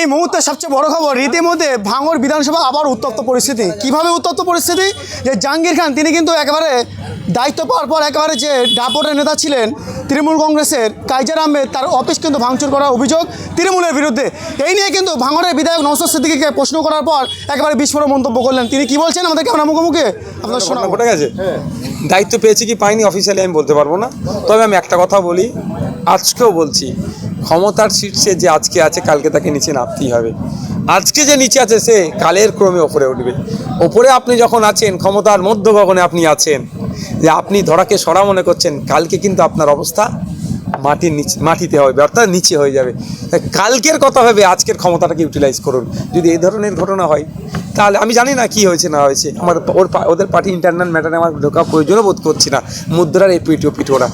এই মুহূর্তে সবচেয়ে বড় খবর রীতিমধ্যে ভাঙর বিধানসভা আবার উত্তপ্ত পরিস্থিতি। কীভাবে উত্তপ্ত পরিস্থিতি? যে জাহাঙ্গীর খান, তিনি কিন্তু একেবারে দায়িত্ব পাওয়ার পর একেবারে যে ডাপটের নেতা ছিলেন তৃণমূল কংগ্রেসের কাইজার আহমেদ, তার অফিস কিন্তু ভাঙচুর করার অভিযোগ তৃণমূলের বিরুদ্ধে। এই নিয়ে কিন্তু ভাঙরের বিধায়ক নৌসদ সিদ্দিকিকে প্রশ্ন করার পর একেবারে বিস্ফোরক মন্তব্য করলেন। তিনি কি বলছেন? আমাদের ক্যামেরা মুখোমুখি? আপনার শোনা ঘটে গেছে? দায়িত্ব পেয়েছি কি পাইনি? অফিসিয়ালি আমি বলতে পারব না। তবে আমি একটা কথা বলি, আজকেও বলছি ক্ষমতার শীর্ষে যে আজকে আছে, কালকে তাকে নিচে নামতেই হবে। আজকে যে নিচে আছে, সে কালের ক্রমে ওপরে উঠবে। ওপরে আপনি যখন আছেন, ক্ষমতার মধ্য গগনে আপনি আছেন, যে আপনি ধরাকে সরা মনে করছেন, কালকে কিন্তু আপনার অবস্থা মাটির নিচে, মাটিতে হবে, অর্থাৎ নিচে হয়ে যাবে। কালকের কথা ভেবে আজকের ক্ষমতাটাকে ইউটিলাইজ করুন। যদি এই ধরনের ঘটনা হয়, তাহলে আমি জানি না কি হয়েছে, না হয়েছে। আমার ওর ওদের পার্টি ইন্টারনাল ম্যাটারে আমার ঢোকা প্রয়োজনও বোধ করছি না। মুদ্রার এই পিঠো পিঠোরা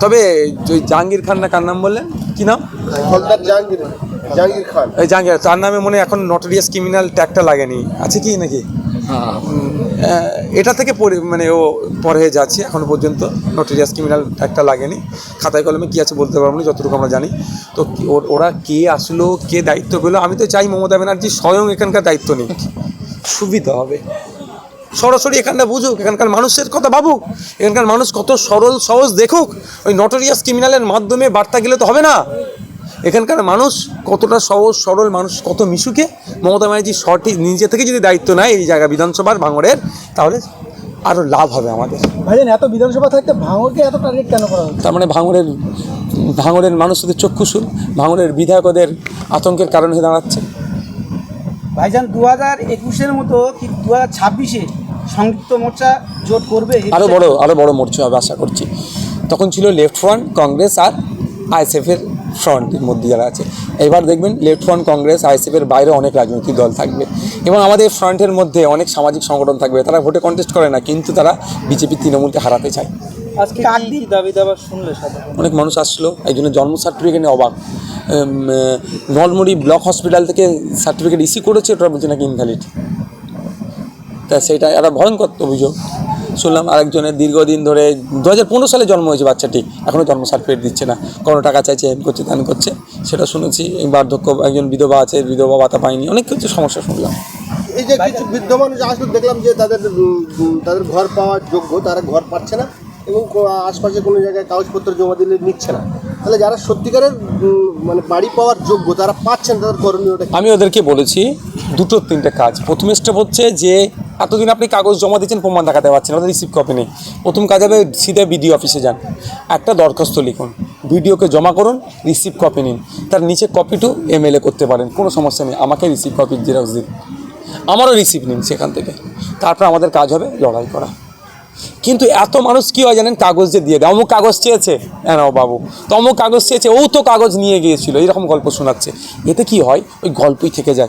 তবে ওই জাহাঙ্গীর খান না কার নাম বললেন? কি নাম? হলদার জাহাঙ্গীর জাহাঙ্গীর খান। এই জাহাঙ্গীর তার নামে মনে হয় এখন নটোরিয়াস ক্রিমিনাল ট্যাগটা লাগেনি। আছে কি নাকি? এটা থেকে পরি- মানে ও পরহে যাচ্ছে এখনও পর্যন্ত নটোরিয়াস ক্রিমিনাল ট্যাগটা লাগেনি। খাতায় কলমে কি আছে বলতে পারব না যতটুকু আমরা জানি। তো ওরা কে আসলো কে দায়িত্ব পেল আমি তো চাই মমতা ব্যানার্জি স্বয়ং এখানকার দায়িত্ব নিক। সুবিধা হবে। সরাসরি এখানটা বুঝুক এখানকার মানুষের কথা ভাবুক এখানকার মানুষ কত সরল সহজ দেখুক ওই নটোরিয়াস ক্রিমিনালের মাধ্যমে বার্তা গেলে তো হবে না। এখানকার মানুষ কতটা সহজ সরল মানুষ কত মিশুকে? মমতা ব্যানার্জি সঠিক নিজে থেকে যদি দায়িত্ব নেয় এই জায়গা বিধানসভার ভাঙড়ের তাহলে আরও লাভ হবে আমাদের। ভাইজান এত বিধানসভা থাকতে ভাঙড়কে এত টার্গেট কেন করা হচ্ছে? তার মানে ভাঙড়ের ভাঙড়ের মানুষদের চক্ষুশুল ভাঙড়ের বিধায়কদের আতঙ্কের কারণ হয়ে দাঁড়াচ্ছে। ভাইজান দু হাজার একুশের মতো কি দু হাজার ছাব্বিশে সংযুক্ত মোর্চা জোট করবে এই আরও বড় আরও বড় মোর্চা হবে আশা করছি। তখন ছিল লেফট ফ্রন্ট কংগ্রেস আর আইএসএফের ফ্রন্টের মধ্যে যারা আছে। এবার দেখবেন লেফট ফ্রন্ট কংগ্রেস আইএসএফের বাইরে অনেক রাজনৈতিক দল থাকবে। এবং আমাদের ফ্রন্টের মধ্যে অনেক সামাজিক সংগঠন থাকবে। তারা ভোটে কন্টেস্ট করে না কিন্তু তারা বিজেপি তৃণমূলকে হারাতে চায়। আজকে দাবি দাবা শুনলে অনেক মানুষ আসলো একজনের জন্ম সার্টিফিকেট নিয়ে অবাক। নলমুড়ি ব্লক হসপিটাল থেকে সার্টিফিকেট ইস্যু করেছে ওটা বলছে নাকি ইনভ্যালিড তা সেটা একটা ভয়ঙ্কর অভিযোগ। শুনলাম আরেকজনের দীর্ঘদিন ধরে দু হাজার পনেরো সালে জন্ম হয়েছে বাচ্চাটি এখনও জন্ম সার্টিফিকেট দিচ্ছে না। কোনো টাকা চাইছে এম করছে ত্যান করছে। সেটা শুনেছি এই বার্ধক্য একজন বিধবা আছে বিধবা ভাতা পায়নি অনেক কিছু সমস্যা শুনলাম। এই যে কিছু বৃদ্ধ মানুষ আসলে দেখলাম যে তাদের তাদের ঘর পাওয়ার যোগ্য তারা ঘর পাচ্ছে না এবং আশপাশে কোনো জায়গায় কাগজপত্র জমা দিলে নিচ্ছে না। তাহলে যারা সত্যিকারের মানে বাড়ি পাওয়ার যোগ্য তারা পাচ্ছেন তাদের করণীয়টা আমি ওদেরকে বলেছি দুটো তিনটে কাজ। প্রথম স্টেপ হচ্ছে যে এতদিন আপনি কাগজ জমা দিচ্ছেন, প্রমাণ দেখাতে পারছেন ওদের রিসিভ কপি নেই। প্রথম কাজ হবে সিধে বিডিও অফিসে যান। একটা দরখাস্ত লিখুন ভিডিওকে জমা করুন রিসিভ কপি নিন। তার নিচে কপি টু এমএলএ করতে পারেন, কোনো সমস্যা নেই, আমাকে রিসিভ কপি জেরক্স দিন। আমারও রিসিভ নিন সেখান থেকে। তারপর আমাদের কাজ হবে লড়াই করা। কিন্তু এত মানুষ কী হয় জানেন, কাগজ যে দিয়ে দেয়। অমুক কাগজ চেয়েছে হ্যাঁ বাবু। তো অমুক কাগজ চেয়েছে, ও তো কাগজ নিয়ে গিয়েছিল, এরকম গল্প শোনাচ্ছে। এতে কি হয়? ওই গল্পই থেকে যায়।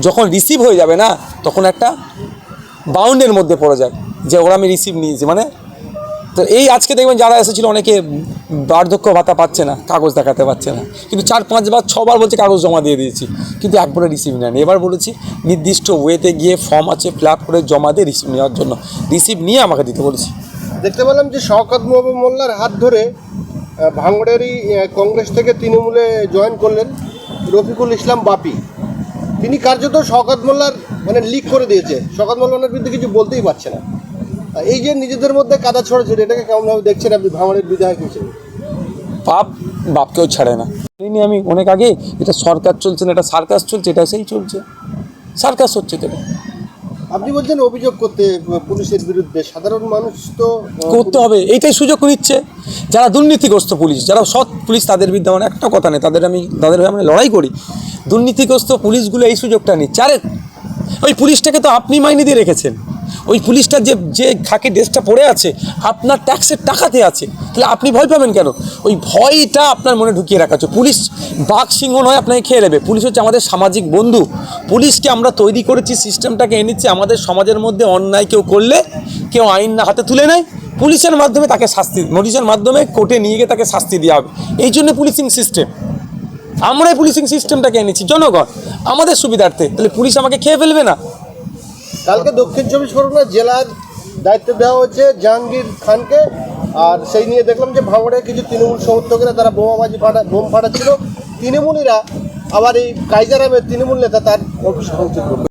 যখন রিসিভ হয়ে যাবে না, তখন একটা বাউন্ডের মধ্যে পড়ে যায়, যে ওরা আমি রিসিভ নিয়েছি মানে তো এই আজকে দেখবেন যারা এসেছিল অনেকে বার্ধক্য ভাতা পাচ্ছে না, কাগজ দেখাতে পারছে না। কিন্তু চার পাঁচবার ছবার বলছে কাগজ জমা দিয়ে দিয়েছি, কিন্তু একবারে রিসিভ নেয়নি। এবার বলেছি নির্দিষ্ট ওয়েতে গিয়ে ফর্ম আছে ফিল করে জমা দিয়ে রিসিভ নেওয়ার জন্য। রিসিভ নিয়ে আমাকে দিতে বলেছি। দেখতে পেলাম যে শওকত মোহাম্মদ মোল্লার হাত ধরে ভাঙড়েরই কংগ্রেস থেকে তৃণমূলে জয়েন করলেন রফিকুল ইসলাম বাপি। তিনি কার্যত শওকত মোল্লার মানে লিক করে দিয়েছে। শওকত মোল্লার বিরুদ্ধে কিছু বলতেই পারছে না। এই যে নিজেদের মধ্যে কাদা ছড়াছড়ি এটাকে কেমনভাবে দেখছেন আপনি? ভাঙড়ের বিধায়ক হিসেবে। বাপ বাপকেও ছাড়ে না। নিয়ে আমি অনেক আগে, এটা সরকার চলছে না, এটা সার্কাস চলছে, এটা সেই চলছে। সার্কাস হচ্ছে তো। আপনি বলছেন অভিযোগ করতে পুলিশের বিরুদ্ধে সাধারণ মানুষ তো করতে হবে, এইটাই সুযোগ নিচ্ছে। যারা দুর্নীতিগ্রস্ত পুলিশ, যারা সৎ পুলিশ, তাদের বিরুদ্ধে আমার একটা কথা নেই, তাদের আমি তাদের আমি লড়াই করি। দুর্নীতিগ্রস্ত পুলিশগুলো এই সুযোগটা নিচ্ছে। আরে, ওই পুলিশটাকে তো আপনি মাইনে দিয়ে রেখেছেন। ওই পুলিশটা যে যে খাকি ড্রেসটা পড়ে আছে, আপনার ট্যাক্সের টাকাতে আছে, তাহলে আপনি ভয় পাবেন কেন? ওই ভয়টা আপনার মনে ঢুকিয়ে রাখা হচ্ছে। পুলিশ বাঘ সিংহ নয়, আপনাকে খেয়ে নেবে। পুলিশ হচ্ছে আমাদের সামাজিক বন্ধু। পুলিশকে আমরা তৈরি করেছি সিস্টেমটাকে এনেছি। আমাদের সমাজের মধ্যে অন্যায় কেউ করলে কেউ আইন না, হাতে তুলে নেয়। পুলিশের মাধ্যমে তাকে শাস্তি, নোটিশের মাধ্যমে কোর্টে নিয়ে গিয়ে তাকে শাস্তি দেওয়া হবে। এই জন্য পুলিশিং সিস্টেম আমরাই পুলিশিং সিস্টেমটাকে এনেছি। জনগণ, আমাদের সুবিধার্থে। তাহলে পুলিশ আমাকে খেয়ে ফেলবে না? কালকে দক্ষিণ চব্বিশ পরগনা জেলার দায়িত্ব দেওয়া হচ্ছে জাহাঙ্গীর খানকে। আর সেই নিয়ে দেখলাম যে ভাঙড়ে কিছু তৃণমূল সমর্থকেরা তারা বোমাবাজি ফাটা, বোম ফাটাচ্ছিল। তৃণমূলীরা আবার এই কাইজারামের তৃণমূল নেতা তার ভাঙচুর করল